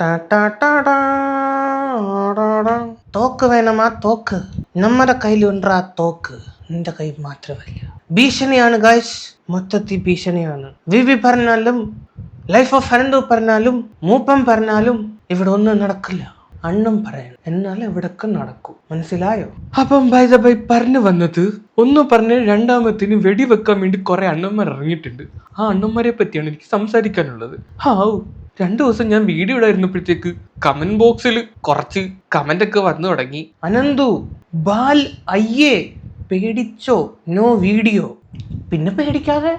ടാ വേണം ആ. തോക്ക് തോക്ക്. നമ്മുടെ കയ്യിലുണ്ടാ തോക്ക്. നിന്റെ കൈ മാത്രമല്ല. ഭീഷണിയാണ് ഗൈസ് മൊത്തത്തിൽ ഭീഷണിയാണ്. വിവി പറഞ്ഞാലും ലൈഫ് ഓഫ് അനന്തു പറഞ്ഞാലും മൂപ്പം പറഞ്ഞാലും ഇവിടെ ഒന്നും നടക്കില്ല. അണ്ണും പറയണം. എന്നാൽ ഇവിടൊക്കെ നടക്കും. മനസ്സിലായോ? അപ്പം ബൈ ബൈ പറഞ്ഞു വന്നത് ഒന്ന് പറഞ്ഞ് രണ്ടാമത്തിന് വെടിവെക്കാൻ വേണ്ടി കുറെ അണ്ണന്മാർ ഇറങ്ങിയിട്ടുണ്ട്. ആ അണ്ണന്മാരെ പറ്റിയാണ് എനിക്ക് സംസാരിക്കാനുള്ളത്. ഹാവ്. രണ്ടു ദിവസം ഞാൻ വീഡിയോ ഇടായിരുന്നപ്പോഴത്തേക്ക് കമന്റ് ബോക്സിൽ കുറച്ച് കമന്റ് ഒക്കെ വന്നു തുടങ്ങി. അനന്തു ബാൽ അയ്യേ പേടിച്ചോ? നോ വീഡിയോ പിന്നെ പേടിക്കാതെ?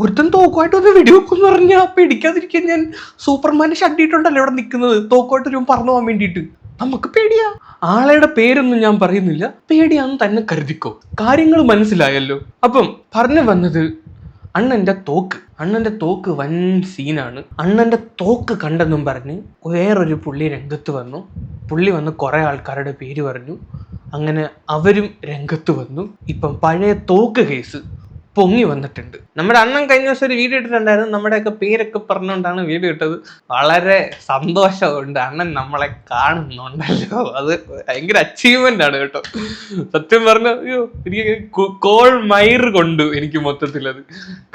ഒരുത്തൻ തോക്കുമായിട്ട് ഒന്ന് വെടിവെക്കുമെന്ന് പറഞ്ഞാൽ പേടിക്കാതിരിക്കാൻ ഞാൻ സൂപ്പർമാനെ ഷട്ടിയിട്ടുണ്ടല്ലോ ഇവിടെ നിൽക്കുന്നത്. തോക്കുമായിട്ട് ഒരു പറന്നു പോകാൻ വേണ്ടിയിട്ട്. നമുക്ക് പേടിയാ. ആളയുടെ പേരൊന്നും ഞാൻ പറയുന്നില്ല. പേടിയാന്ന് തന്നെ കരുതിക്കോ. കാര്യങ്ങൾ മനസ്സിലായല്ലോ. അപ്പം പറഞ്ഞു വന്നത് അണ്ണന്റെ തോക്ക്. അണ്ണന്റെ തോക്ക് വൻ സീനാണ് അണ്ണന്റെ തോക്ക് കണ്ടെന്നും പറഞ്ഞ് വേറൊരു പുള്ളി രംഗത്ത് വന്നു. പുള്ളി വന്ന് കുറെ ആൾക്കാരുടെ പേര് പറഞ്ഞു. അങ്ങനെ അവരും രംഗത്ത് വന്നു. ഇപ്പം പഴയ തോക്ക് കേസ് പൊങ്ങി വന്നിട്ടുണ്ട്. നമ്മുടെ അണ്ണൻ കഴിഞ്ഞ ദിവസം ഒരു വീഡിയോ ഇട്ടിട്ടുണ്ടായിരുന്നു. നമ്മുടെയൊക്കെ പേരൊക്കെ പറഞ്ഞുകൊണ്ടാണ് വീഡിയോ ഇട്ടത്. വളരെ സന്തോഷമുണ്ട്. അണ്ണൻ നമ്മളെ കാണുന്നുണ്ടല്ലോ. അത് ഭയങ്കര അച്ചീവ്മെന്റ് ആണ് കേട്ടോ. സത്യം പറഞ്ഞ അയ്യോ എനിക്ക് കോൾ മൈർ കൊണ്ടു എനിക്ക് മൊത്തത്തിൽ അത്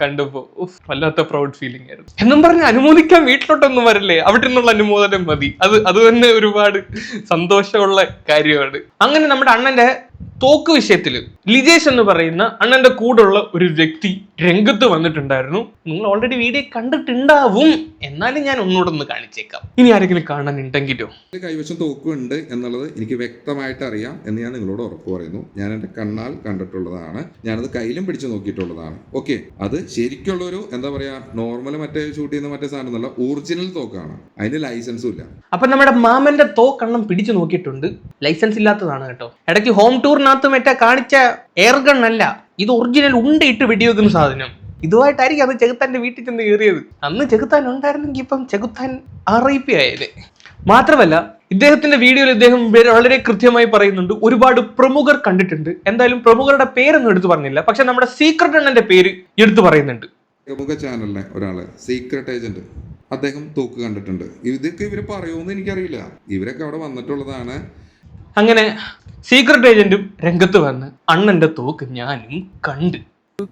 കണ്ടപ്പോ. വല്ലാത്ത പ്രൗഡ് ഫീലിംഗ് ആയിരുന്നു. എന്നും പറഞ്ഞ് അനുമോദിക്കാൻ വീട്ടിലോട്ടൊന്നും വരല്ലേ? അവിടെ നിന്നുള്ള അനുമോദനം മതി. അത് അത് തന്നെ ഒരുപാട് സന്തോഷമുള്ള കാര്യമാണ്. അങ്ങനെ നമ്മുടെ അണ്ണന്റെ തോക്ക് വിഷയത്തിൽ ലിജേഷ് എന്ന് പറയുന്ന അണ്ണന്റെ കൂടെയുള്ള ഒരു വ്യക്തി രംഗത്ത് വന്നിട്ടുണ്ടായിരുന്നു. നിങ്ങൾ ഓൾറെഡി വീഡിയോ കണ്ടിട്ടുണ്ടാവും. എന്നാലും ഞാൻ ഒന്നുകൂടെ ഒന്ന് കാണിച്ചേക്കാം. ഇനി ആരെങ്കിലും കാണാനുണ്ടെങ്കിലോ? കൈവശം തോക്കുണ്ട് എന്നുള്ളത് എനിക്ക് വ്യക്തമായിട്ട് അറിയാം എന്ന് ഞാൻ നിങ്ങളോട് ഉറപ്പ് പറയുന്നു. ഞാൻ എന്റെ കണ്ണാൽ കണ്ടിട്ടുള്ളതാണ്. ഞാനത് കയ്യിലും പിടിച്ചു നോക്കിയിട്ടുള്ളതാണ്. ഓക്കെ അത് ശരിക്കുള്ളൊരു എന്താ പറയാ നോർമൽ മറ്റേ ഷൂട്ട് ചെയ്യുന്ന മറ്റേ സാധനം എന്നല്ല ഒറിജിനൽ തോക്കാണ്. അതിന് ലൈസൻസും ഇല്ല. അപ്പൊ നമ്മുടെ മാമന്റെ തോക്കെണ്ണം പിടിച്ചു നോക്കിയിട്ടുണ്ട്. ലൈസൻസ് ഇല്ലാത്തതാണ് കേട്ടോ. ഇടയ്ക്ക് ഹോം ടൂറിനകത്ത് മറ്റേ കാണിച്ച എയർ ഗൺ അല്ല. ഇത് ഒറിജിനൽ ഉണ്ട് ഉണ്ടയിട്ട് വെടിവെക്കുന്ന സാധനം. ഇതുമായിട്ടായിരിക്കും അത് ചെകുത്താന്റെ വീട്ടിൽ ചെന്ന് കയറിയത്. അന്ന് ചെകുത്താൻ ഉണ്ടായിരുന്നെങ്കിൽ ഇപ്പം ചെകുത്താൻ ആർ ഐ പി ആയത് മാത്രമല്ല ഇദ്ദേഹത്തിന്റെ വീഡിയോയിൽ ഇദ്ദേഹം വളരെ കൃത്യമായി പറയുന്നുണ്ട്. ഒരുപാട് പ്രമുഖർ കണ്ടിട്ടുണ്ട്. എന്തായാലും പ്രമുഖരുടെ പേരൊന്നും എടുത്തു പറഞ്ഞില്ല. പക്ഷെ നമ്മുടെ സീക്രട്ട് എണ്ണന്റെ പേര് എടുത്തു പറയുന്നുണ്ട്. പ്രമുഖ ചാനലിലെ ഒരാൾ സീക്രട്ട് ഏജന്റ് അദ്ദേഹം തോക്ക് കണ്ടിട്ടുണ്ട്. ഇതൊക്കെ ഇവർ പറയുമെന്ന് എനിക്കറിയില്ല. ഇവരൊക്കെ അവിടെ വന്നിട്ടുള്ളതാണ്. അങ്ങനെ സീക്രട്ട് ഏജന്റും രംഗത്ത് വന്ന് അണ്ണന്റെ തോക്ക് ഞാനും കണ്ട്.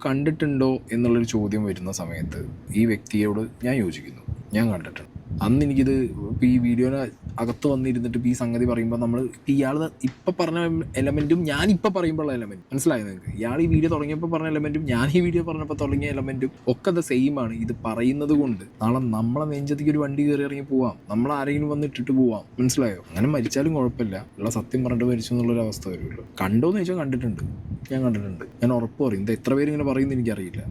കണ്ടിട്ടുണ്ടോ എന്നുള്ളൊരു ചോദ്യം വരുന്ന സമയത്ത് ഈ വ്യക്തിയോട് ഞാൻ യോജിക്കുന്നു. ഞാൻ കണ്ടിട്ടുണ്ട്. അന്ന് എനിക്കിത് ഇപ്പോൾ ഈ വീഡിയോന് അകത്ത് വന്നിരുന്നിട്ട് ഇപ്പോൾ ഈ സംഗതി പറയുമ്പോൾ നമ്മൾ ഇപ്പം ഇയാൾ ഇപ്പം പറഞ്ഞ എലമെന്റും ഞാൻ ഇപ്പം പറയുമ്പോഴുള്ള എലമെന്റ് മനസ്സിലായോ നിങ്ങൾക്ക് ഇയാൾ ഈ വീഡിയോ തുടങ്ങിയപ്പോൾ പറഞ്ഞ എലമെന്റും ഞാൻ ഈ വീഡിയോ പറഞ്ഞപ്പോൾ തുടങ്ങിയ എലമെന്റും ഒക്കെ അത് സെയിം ആണ്. ഇത് പറയുന്നത് കൊണ്ട് നാളെ നമ്മളെ നെഞ്ചത്തേക്ക് ഒരു വണ്ടി കയറി ഇറങ്ങി പോവാം. നമ്മൾ ആരെങ്കിലും വന്നിട്ടിട്ട് പോവാം. മനസ്സിലായോ? അങ്ങനെ മരിച്ചാലും കുഴപ്പമില്ല. ഉള്ള സത്യം പറഞ്ഞിട്ട് മരിച്ചു എന്നുള്ളൊരു അവസ്ഥ വരുമല്ലോ കണ്ടോന്ന് ചോദിച്ചാൽ കണ്ടിട്ടുണ്ട്. ഞാൻ കണ്ടിട്ടുണ്ട്. ഞാൻ ഉറപ്പ് പറയും. ഇത് എത്ര പേര് ഇങ്ങനെ പറയുന്നത് എനിക്കറിയില്ല.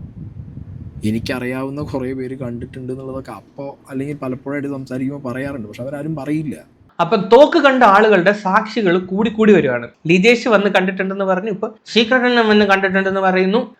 എനിക്കറിയാവുന്ന കുറേ പേര് കണ്ടിട്ടുണ്ട് എന്നുള്ളതൊക്കെ അപ്പോൾ അല്ലെങ്കിൽ പലപ്പോഴായിട്ട് സംസാരിക്കുമ്പോൾ പറയാറുണ്ട്. പക്ഷെ അവരാരും പറയില്ല. അപ്പം തോക്ക് കണ്ട ആളുകളുടെ സാക്ഷികൾ കൂടി കൂടി വരുവാണ് ലിജേഷ് വന്ന് കണ്ടിട്ടുണ്ടെന്ന് പറഞ്ഞു. ഇപ്പൊ സീക്രട്ട് വന്ന് കണ്ടിട്ടുണ്ടെന്ന് പറയുന്നു.